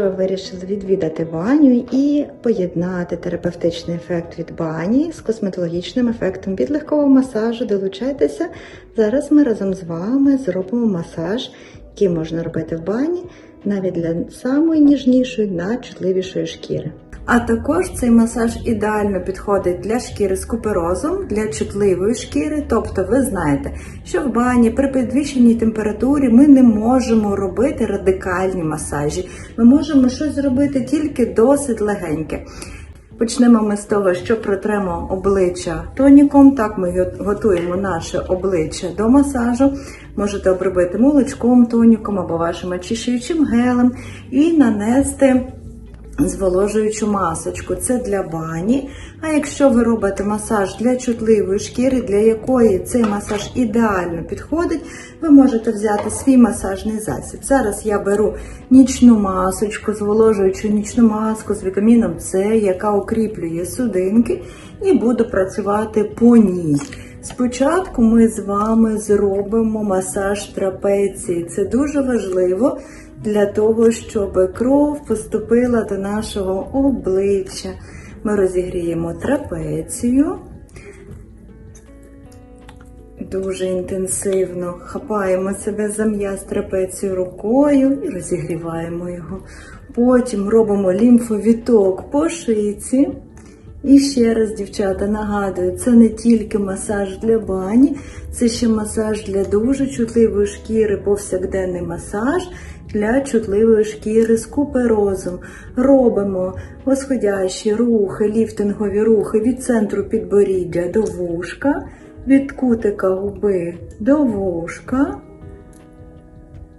Ви вирішили відвідати баню і поєднати терапевтичний ефект від бані з косметологічним ефектом від легкого масажу. Долучайтеся. Зараз ми разом з вами зробимо масаж, який можна робити в бані, навіть для самої ніжнішої, найчутливішої шкіри. А також цей масаж ідеально підходить для шкіри з куперозом, для чутливої шкіри. Тобто, ви знаєте, що в бані при підвищеній температурі ми не можемо робити радикальні масажі. Ми можемо щось зробити тільки досить легеньке. Почнемо ми з того, що протремо обличчя тоніком. Так ми готуємо наше обличчя до масажу. Можете обробити молочком, тоніком або вашим очищуючим гелем і нанести зволожуючу масочку. Це для бані. А якщо ви робите масаж для чутливої шкіри, для якої цей масаж ідеально підходить, ви можете взяти свій масажний засіб. Зараз я беру нічну масочку, зволожуючу нічну маску з вітаміном С, яка укріплює судинки, і буду працювати по ній. Спочатку ми з вами зробимо масаж трапеції. Це дуже важливо для того, щоб кров поступила до нашого обличчя. Ми розігріємо трапецію. Дуже інтенсивно хапаємо себе за м'яз трапецію рукою і розігріваємо його. Потім робимо лімфовіток по шиці. І ще раз, дівчата, нагадую, це не тільки масаж для бані, це ще масаж для дуже чутливої шкіри, повсякденний масаж для чутливої шкіри з куперозом. Робимо восходящі рухи, ліфтингові рухи від центру підборіддя до вушка, від кутика губи до вушка.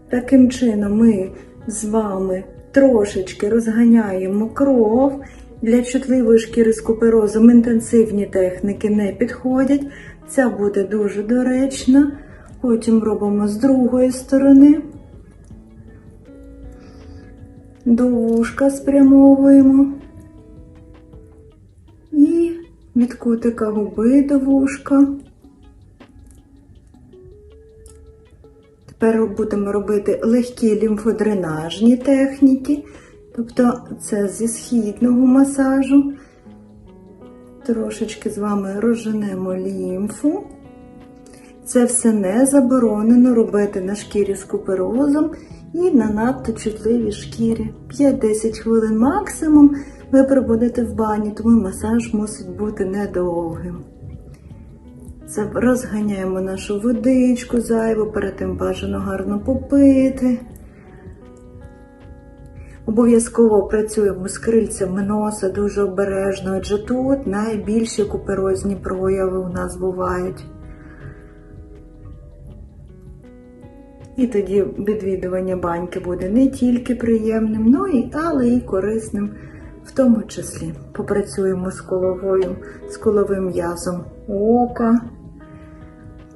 Таким чином ми з вами трошечки розганяємо кров. Для чутливої шкіри з куперозом інтенсивні техніки не підходять. Ця буде дуже доречна. Потім робимо з другої сторони. До вушка спрямовуємо. І від кутика губи до вушка. Тепер будемо робити легкі лімфодренажні техніки. Тобто це зі східного масажу. Трошечки з вами розженемо лімфу. Це все не заборонено робити на шкірі з куперозом і на надто чутливій шкірі. 5-10 хвилин максимум ви пробудете в бані, тому масаж мусить бути недовгим. Розганяємо нашу водичку зайву, перед тим бажано гарно попити. Обов'язково працюємо з крильцями носа дуже обережно, адже тут найбільші куперозні прояви у нас бувають. І тоді відвідування баньки буде не тільки приємним, но і, але і корисним в тому числі. Попрацюємо з коловою, з коловим м'язом ока,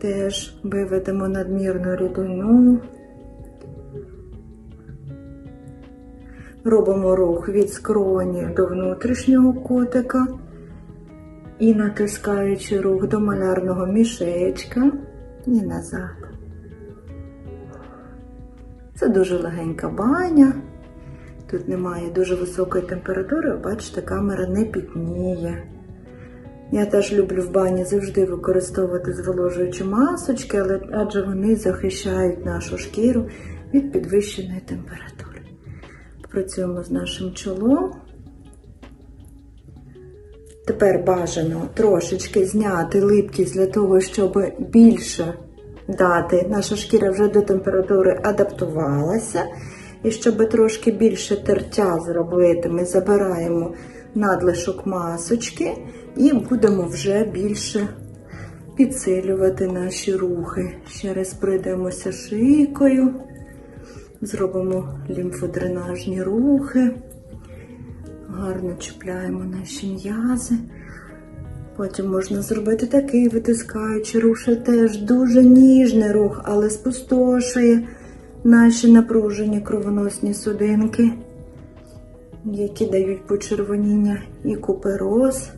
теж виведемо надмірну рідину. Робимо рух від скроні до внутрішнього котика і натискаючи рух до малярного мішечка і назад. Це дуже легенька баня. Тут немає дуже високої температури, бачите, камера не пітніє. Я теж люблю в бані завжди використовувати зволожуючі масочки, але адже вони захищають нашу шкіру від підвищеної температури. Працюємо з нашим чолом. Тепер бажано трошечки зняти липкість для того, щоб більше дати. Наша шкіра вже до температури адаптувалася. І щоб трошки більше тертя зробити, ми забираємо надлишок масочки і будемо вже більше підсилювати наші рухи. Ще раз пройдемося шийкою. Зробимо лімфодренажні рухи, гарно чіпляємо наші м'язи. Потім можна зробити такий витискаючий рух, що теж дуже ніжний рух, але спустошує наші напружені кровоносні судинки, які дають почервоніння і купероз.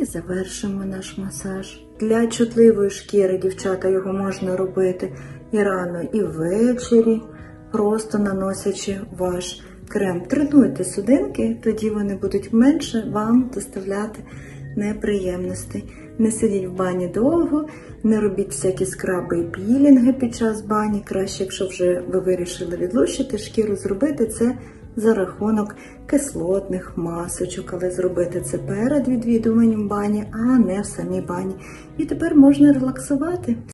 І завершимо наш масаж. Для чутливої шкіри, дівчата, його можна робити і рано, і ввечері, просто наносячи ваш крем. Тренуйте судинки, тоді вони будуть менше вам доставляти неприємностей. Не сидіть в бані довго, не робіть всякі скраби і пілінги під час бані. Краще, якщо вже ви вирішили відлущити шкіру, зробити це за рахунок кислотних масочок, але зробити це перед відвідуванням бані, а не в самій бані. І тепер можна релаксувати.